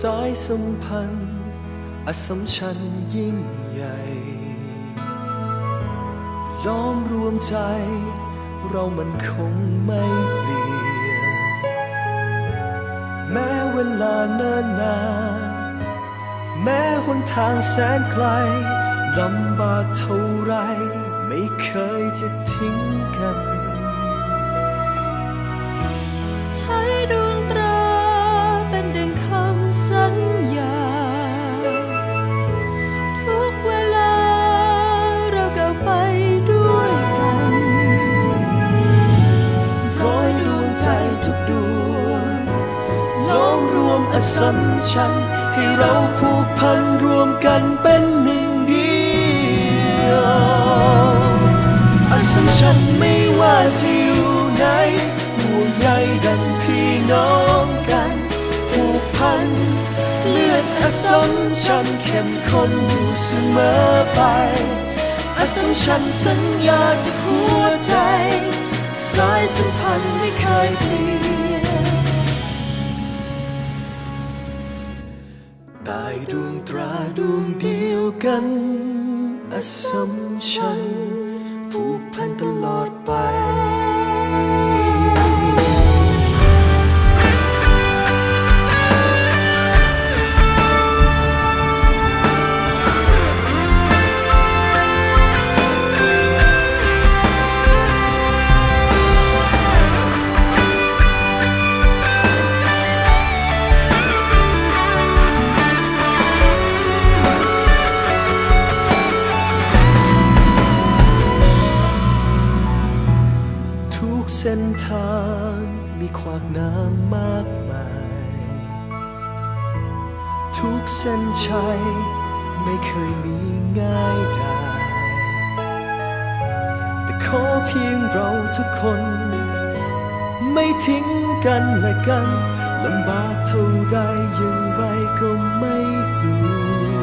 สายสัมพันธ์อสมชันยิ่งใหญ่ ล้อมรวมใจ เรามันคงไม่เปลี่ยน แม้เวลาเนิ่นนานแม้หนทางแสนไกลลำบากเท่าไร ไม่เคยจะทิ้งกัน ใช้ดวง อสสัมชัญให้เราผูกพันรวมกันเป็นหนึ่งเดียวอสสัมชัญไม่ว่าจะอยู่ไหนห่วงใยดังพี่น้องกัน ผูกพัน เลือดอสสัมชัญเข้มข้นอยู่เสมอไปอสสัมชัญสัญญาจากหัว ตายดวงตราดวงเดียวกัน อสมชันผูกพันตลอด เส้นทางมีขวากน้ำมากมาย ทุกเส้นชัยไม่เคยมีง่ายดายแต่ขอเพียงเราทุกคน ไม่ทิ้งกันและกันลำบากเท่าใดอย่างไรก็ไม่กลัว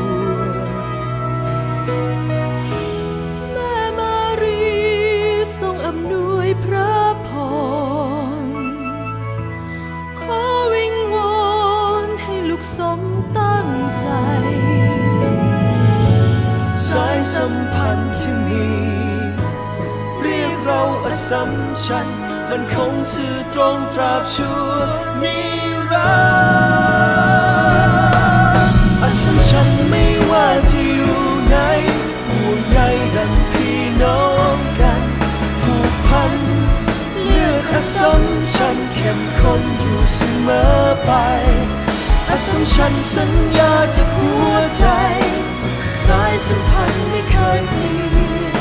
สัมพันธ์ที่มี เรียกเราอสัมชัญมันคงสื่อตรงตราบชั่วนิรันดร์อสัมชัญไม่ว่าจะอยู่ไหนห่วงใยดังพี่น้องกันผูกพัน เลือดอสัมชัญเข้มข้นอยู่เสมอไปอสัมชัญสัญญาจากหัวใจ สายสัมพันธ์ไม่เคยเปลี่ยน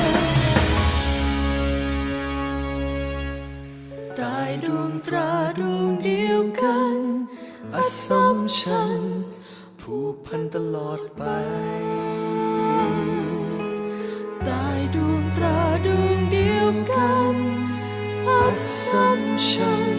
ได้ดวงตราดวงเดียวกันอสสัมชัญผูกพันตลอดไปได้ดวงตราดวงเดียวกันอสสัมชัญ